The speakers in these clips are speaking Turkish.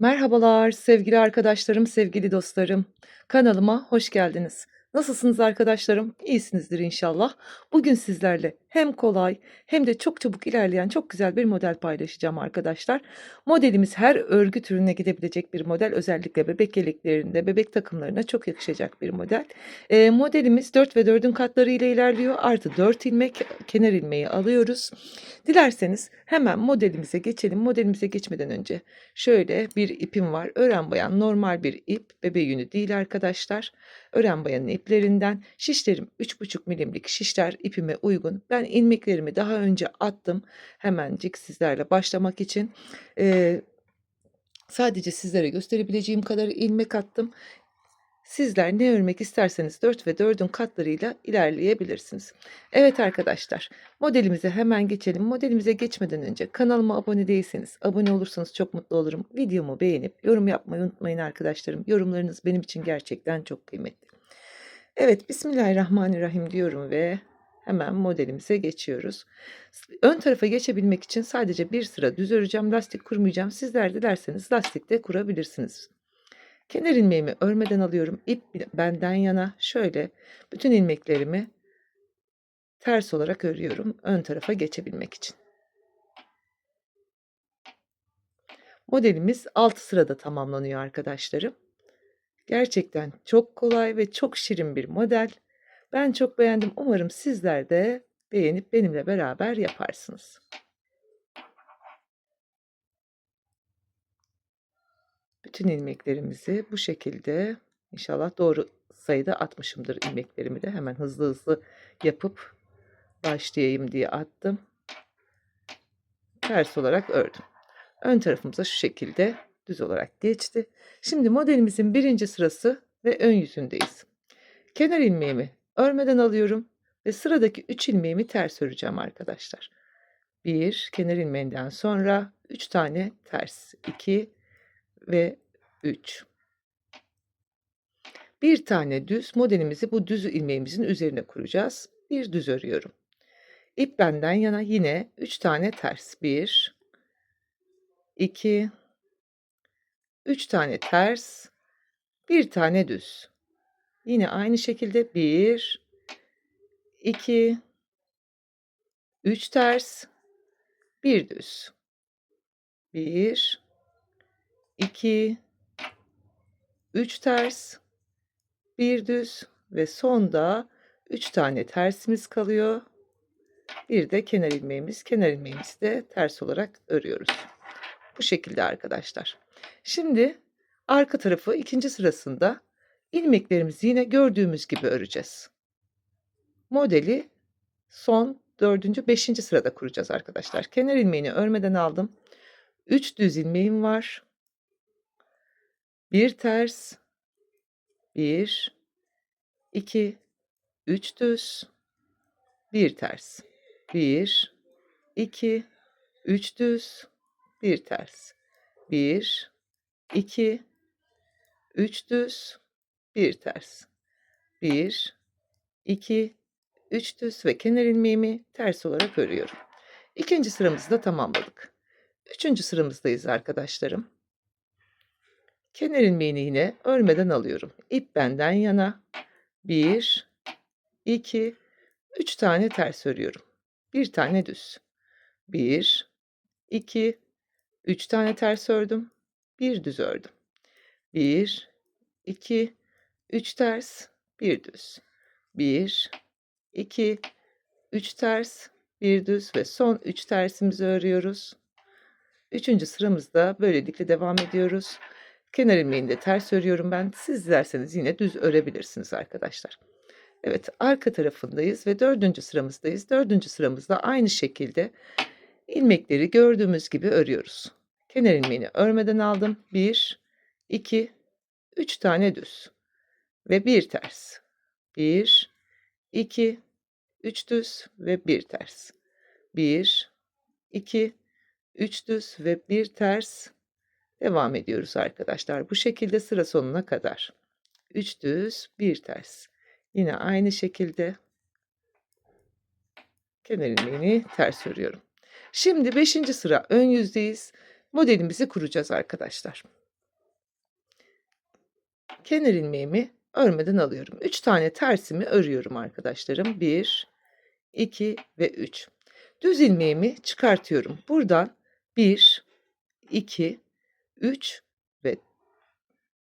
Merhabalar sevgili arkadaşlarım, sevgili dostlarım. Kanalıma hoş geldiniz. Nasılsınız arkadaşlarım? İyisinizdir inşallah. Bugün sizlerle hem kolay hem de çok çabuk ilerleyen çok güzel bir model paylaşacağım arkadaşlar. Modelimiz her örgü türüne gidebilecek bir model. Özellikle bebek yeleklerinde, bebek takımlarına çok yakışacak bir model. Eee, modelimiz 4 ve 4'ün katları ile ilerliyor. Artı 4 ilmek, kenar ilmeği alıyoruz. Dilerseniz hemen modelimize geçelim. Modelimize geçmeden önce şöyle bir ipim var. Ören bayan normal bir ip, bebe yünü değil arkadaşlar. Ören bayanın iplerinden şişlerim 3,5 milimlik şişler ipime uygun. Ben ilmeklerimi daha önce attım. Hemencik sizlerle başlamak için. Eee, sadece sizlere gösterebileceğim kadar ilmek attım. Sizler ne örmek isterseniz 4 ve 4'ün katlarıyla ilerleyebilirsiniz. Evet arkadaşlar, modelimize hemen geçelim. Modelimize geçmeden önce kanalıma abone değilseniz, abone olursanız çok mutlu olurum. Videomu beğenip yorum yapmayı unutmayın arkadaşlarım. Yorumlarınız benim için gerçekten çok kıymetli. Evet, Bismillahirrahmanirrahim diyorum ve hemen modelimize geçiyoruz. Ön tarafa geçebilmek için sadece bir sıra düz öreceğim, lastik kurmayacağım. Sizler dilerseniz lastik de kurabilirsiniz. Kenar ilmeğimi örmeden alıyorum. İp benden yana şöyle bütün ilmeklerimi ters olarak örüyorum ön tarafa geçebilmek için. Modelimiz 6 sırada tamamlanıyor arkadaşlarım. Gerçekten çok kolay ve çok şirin bir model. Ben çok beğendim. Umarım sizler de beğenip benimle beraber yaparsınız. Bütün ilmeklerimizi bu şekilde inşallah doğru sayıda atmışımdır ilmeklerimi de. Hemen hızlı hızlı yapıp başlayayım diye attım. Ters olarak ördüm. Ön tarafımıza şu şekilde düz olarak geçti. Şimdi modelimizin birinci sırası ve ön yüzündeyiz. Kenar ilmeğimi örmeden alıyorum ve sıradaki 3 ilmeğimi ters öreceğim arkadaşlar. 1 kenar ilmeğinden sonra 3 tane ters 2 ve 3. Bir tane düz modelimizi bu düz ilmeğimizin üzerine kuracağız. Bir düz örüyorum. İp benden yana yine 3 tane ters. 1 2 3 tane ters, bir tane düz. Yine aynı şekilde 1 2 3 ters, bir düz. 1 2 3 ters, bir düz ve sonda 3 tane tersimiz kalıyor. Bir de kenar ilmeğimiz. Kenar ilmeğimizi de ters olarak örüyoruz. Bu şekilde arkadaşlar. Şimdi arka tarafı ikinci sırasında ilmeklerimizi yine gördüğümüz gibi öreceğiz. Modeli son dördüncü, beşinci sırada kuracağız arkadaşlar. Kenar ilmeğini örmeden aldım. 3 düz ilmeğim var. Bir ters, bir, iki, üç düz, bir ters, bir, iki, üç düz, bir ters, bir, 2 3 düz, 1 ters. 1 2 3 düz ve kenar ilmeğimi ters olarak örüyorum. İkinci sıramızı da tamamladık. Üçüncü sıramızdayız arkadaşlarım. Kenar ilmeğini yine örmeden alıyorum. İp benden yana 1 2 3 tane ters örüyorum. Bir tane düz. 1 2 3 tane ters ördüm bir düz ördüm. 1 2 3 ters, bir düz. 1 2 3 ters, bir düz ve son 3 tersimizi örüyoruz. Üçüncü sıramızda böylelikle devam ediyoruz. Kenar ilmeğini de ters örüyorum ben. Siz dilerseniz yine düz örebilirsiniz arkadaşlar. Evet arka tarafındayız ve dördüncü sıramızdayız. Dördüncü sıramızda aynı şekilde ilmekleri gördüğümüz gibi örüyoruz. Kenar ilmeğini örmeden aldım. 1, 2, 3 tane düz ve bir ters. 1, 2, 3 düz ve bir ters. 1, 2, 3 düz ve bir ters. Devam ediyoruz arkadaşlar. Bu şekilde sıra sonuna kadar. 3 düz, bir ters. Yine aynı şekilde kenar ilmeğini ters örüyorum. Şimdi 5. sıra ön yüzdeyiz modelimizi kuracağız arkadaşlar. kenar ilmeğimi örmeden alıyorum. 3 tane tersimi örüyorum arkadaşlarım. 1, 2 ve 3. Düz ilmeğimi çıkartıyorum. Buradan 1, 2, 3 ve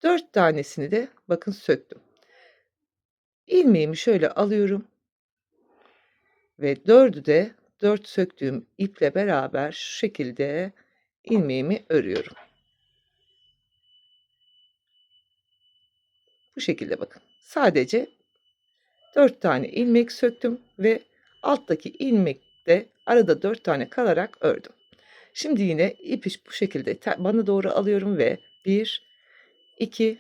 4 tanesini de bakın söktüm. İlmeğimi şöyle alıyorum. Ve 4'ü de 4 söktüğüm iple beraber şu şekilde ilmeğimi örüyorum. Bu şekilde bakın. Sadece 4 tane ilmek söktüm ve alttaki ilmekte arada 4 tane kalarak ördüm. Şimdi yine ipi bu şekilde bana doğru alıyorum ve 1, 2,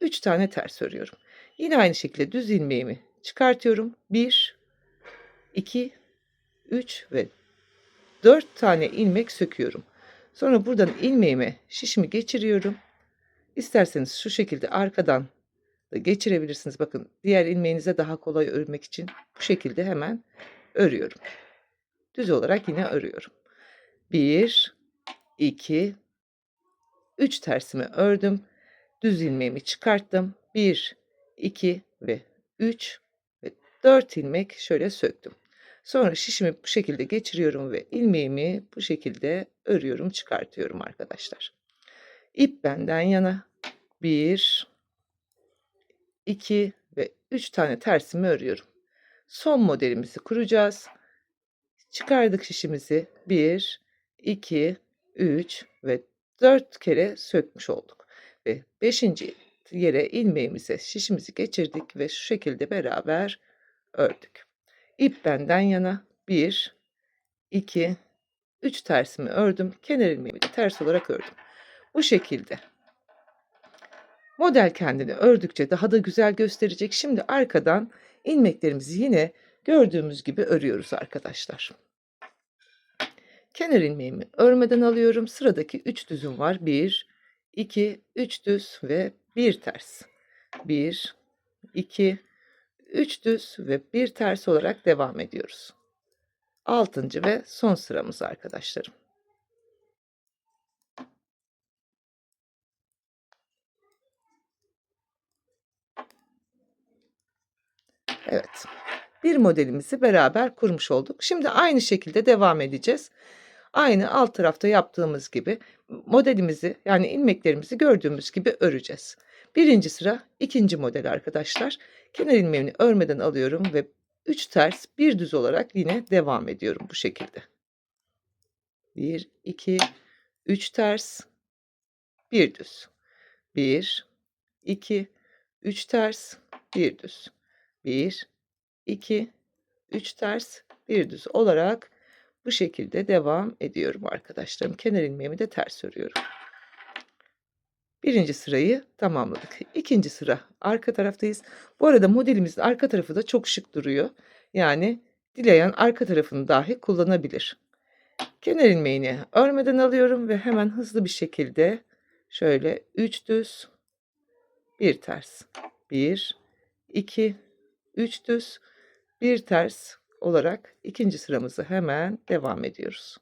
3 tane ters örüyorum. Yine aynı şekilde düz ilmeğimi çıkartıyorum. 1, 2, 3 ve 4 tane ilmek söküyorum. Sonra buradan ilmeğime şişimi geçiriyorum. İsterseniz şu şekilde arkadan da geçirebilirsiniz. Bakın diğer ilmeğinize daha kolay örmek için bu şekilde hemen örüyorum. Düz olarak yine örüyorum. 1 2 3 tersimi ördüm. Düz ilmeğimi çıkarttım. 1 2 ve 3 ve 4 ilmek şöyle söktüm. Sonra şişimi bu şekilde geçiriyorum ve ilmeğimi bu şekilde örüyorum, çıkartıyorum arkadaşlar. İp benden yana 1 2 ve 3 tane tersimi örüyorum. Son modelimizi kuracağız. Çıkardık şişimizi. 1 2 3 ve 4 kere sökmüş olduk. Ve 5. yere ilmeğimize şişimizi geçirdik ve şu şekilde beraber ördük. İp benden yana 1 2 3 tersimi ördüm. Kenar ilmeğimi ters olarak ördüm. Bu şekilde. Model kendini ördükçe daha da güzel gösterecek. Şimdi arkadan ilmeklerimizi yine gördüğümüz gibi örüyoruz arkadaşlar. Kenar ilmeğimi örmeden alıyorum. Sıradaki 3 düzüm var. 1, 2, 3 düz ve 1 ters. 1, 2, 3 düz ve 1 ters olarak devam ediyoruz. 6. ve son sıramız arkadaşlarım. Evet. Bir modelimizi beraber kurmuş olduk. Şimdi aynı şekilde devam edeceğiz. Aynı alt tarafta yaptığımız gibi modelimizi yani ilmeklerimizi gördüğümüz gibi öreceğiz. Birinci sıra ikinci model arkadaşlar. Kenar ilmeğini örmeden alıyorum ve 3 ters bir düz olarak yine devam ediyorum bu şekilde. 1 2 3 ters bir düz. 1 2 3 ters bir düz. 1 2 3 ters bir düz olarak bu şekilde devam ediyorum arkadaşlarım. Kenar ilmeğimi de ters örüyorum. Birinci sırayı tamamladık. İkinci sıra arka taraftayız. Bu arada modelimizin arka tarafı da çok şık duruyor. Yani dileyen arka tarafını dahi kullanabilir. Kenar ilmeğini örmeden alıyorum ve hemen hızlı bir şekilde şöyle 3 düz, 1 ters, 1, 2, 3 düz, 1 ters olarak ikinci sıramızı hemen devam ediyoruz.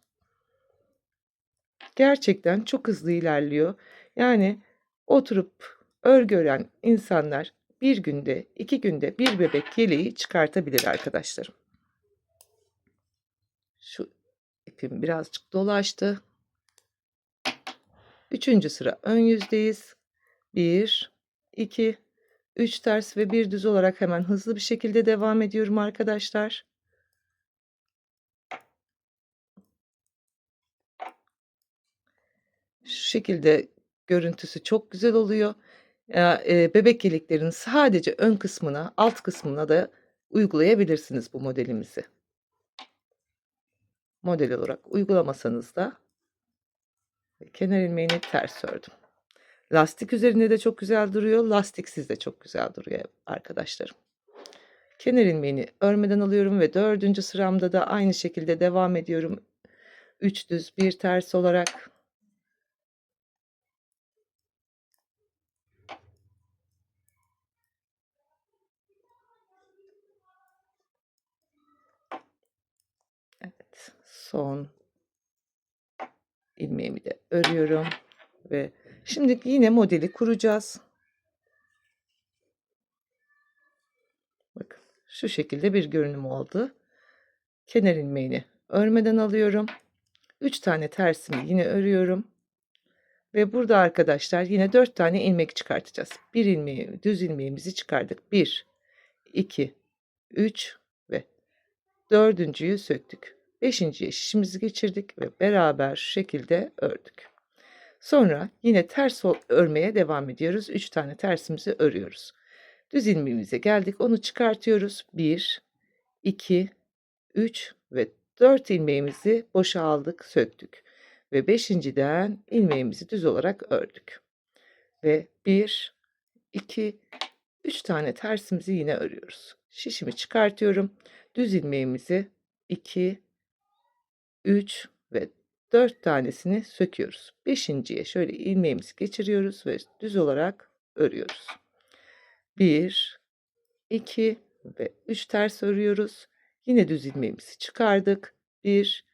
Gerçekten çok hızlı ilerliyor. Yani oturup örgü ören insanlar bir günde, iki günde bir bebek yeleği çıkartabilir arkadaşlarım. Şu ipim birazcık dolaştı. Üçüncü sıra ön yüzdeyiz. Bir, iki, üç ters ve bir düz olarak hemen hızlı bir şekilde devam ediyorum arkadaşlar. Şu şekilde görüntüsü çok güzel oluyor. Ya, eee, bebek yeleklerinin sadece ön kısmına, alt kısmına da uygulayabilirsiniz bu modelimizi. Model olarak uygulamasanız da kenar ilmeğini ters ördüm. Lastik üzerinde de çok güzel duruyor, lastiksiz de çok güzel duruyor arkadaşlarım. Kenar ilmeğini örmeden alıyorum ve 4. sıramda da aynı şekilde devam ediyorum. 3 düz, 1 ters olarak. Evet, son ilmeğimi de örüyorum ve Şimdi yine modeli kuracağız. Bakın şu şekilde bir görünüm oldu. Kenar ilmeğini örmeden alıyorum. 3 tane tersimi yine örüyorum. Ve burada arkadaşlar yine 4 tane ilmek çıkartacağız. Bir ilmeği, düz ilmeğimizi çıkardık. 1, 2, 3 ve dördüncüyü söktük. Beşinciye şişimizi geçirdik ve beraber şu şekilde ördük. Sonra yine ters örmeye devam ediyoruz. 3 tane tersimizi örüyoruz. Düz ilmeğimize geldik. Onu çıkartıyoruz. 1, 2, 3 ve 4 ilmeğimizi boşa aldık, söktük. Ve beşinciden ilmeğimizi düz olarak ördük. Ve 1, 2, 3 tane tersimizi yine örüyoruz. Şişimi çıkartıyorum. Düz ilmeğimizi 2, 3 ve 4 tanesini söküyoruz. Beşinciye şöyle ilmeğimizi geçiriyoruz ve düz olarak örüyoruz. 1, 2 ve 3 ters örüyoruz. Yine düz ilmeğimizi çıkardık. 1,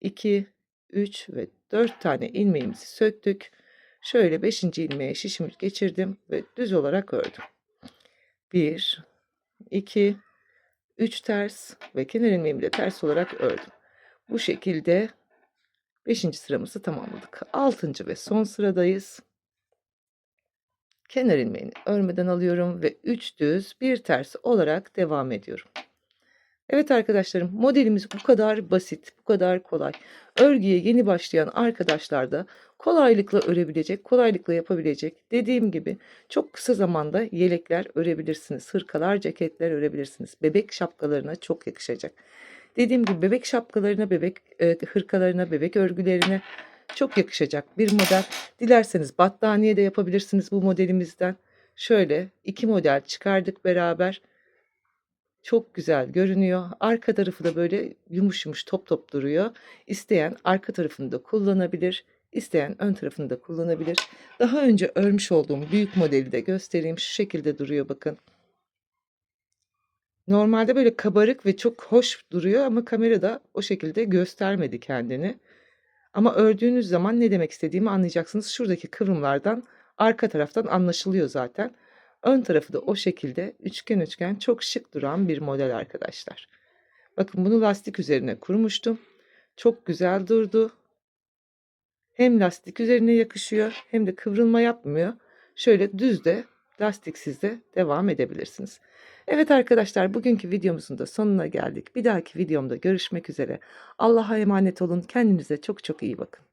2, 3 ve 4 tane ilmeğimizi söktük. Şöyle 5. ilmeğe şişimi geçirdim ve düz olarak ördüm. 1, 2, 3 ters ve kenar ilmeğimi de ters olarak ördüm. Bu şekilde 5. sıramızı tamamladık. 6. ve son sıradayız. Kenar ilmeğini örmeden alıyorum ve 3 düz, 1 ters olarak devam ediyorum. Evet arkadaşlarım modelimiz bu kadar basit, bu kadar kolay. Örgüye yeni başlayan arkadaşlar da kolaylıkla örebilecek, kolaylıkla yapabilecek. Dediğim gibi çok kısa zamanda yelekler örebilirsiniz. Hırkalar, ceketler örebilirsiniz. Bebek şapkalarına çok yakışacak. Dediğim gibi bebek şapkalarına, bebek e, hırkalarına, bebek örgülerine çok yakışacak bir model. Dilerseniz battaniye de yapabilirsiniz bu modelimizden. Şöyle iki model çıkardık beraber. Çok güzel görünüyor. Arka tarafı da böyle yumuş yumuş top top duruyor. İsteyen arka tarafını da kullanabilir. İsteyen ön tarafını da kullanabilir. Daha önce örmüş olduğum büyük modeli de göstereyim. Şu şekilde duruyor bakın. Normalde böyle kabarık ve çok hoş duruyor ama kamerada o şekilde göstermedi kendini. Ama ördüğünüz zaman ne demek istediğimi anlayacaksınız. Şuradaki kıvrımlardan arka taraftan anlaşılıyor zaten. Ön tarafı da o şekilde üçgen üçgen çok şık duran bir model arkadaşlar. Bakın bunu lastik üzerine kurmuştum. Çok güzel durdu. Hem lastik üzerine yakışıyor hem de kıvrılma yapmıyor. Şöyle düz de lastiksiz de devam edebilirsiniz. Evet arkadaşlar bugünkü videomuzun da sonuna geldik. Bir dahaki videomda görüşmek üzere. Allah'a emanet olun. Kendinize çok çok iyi bakın.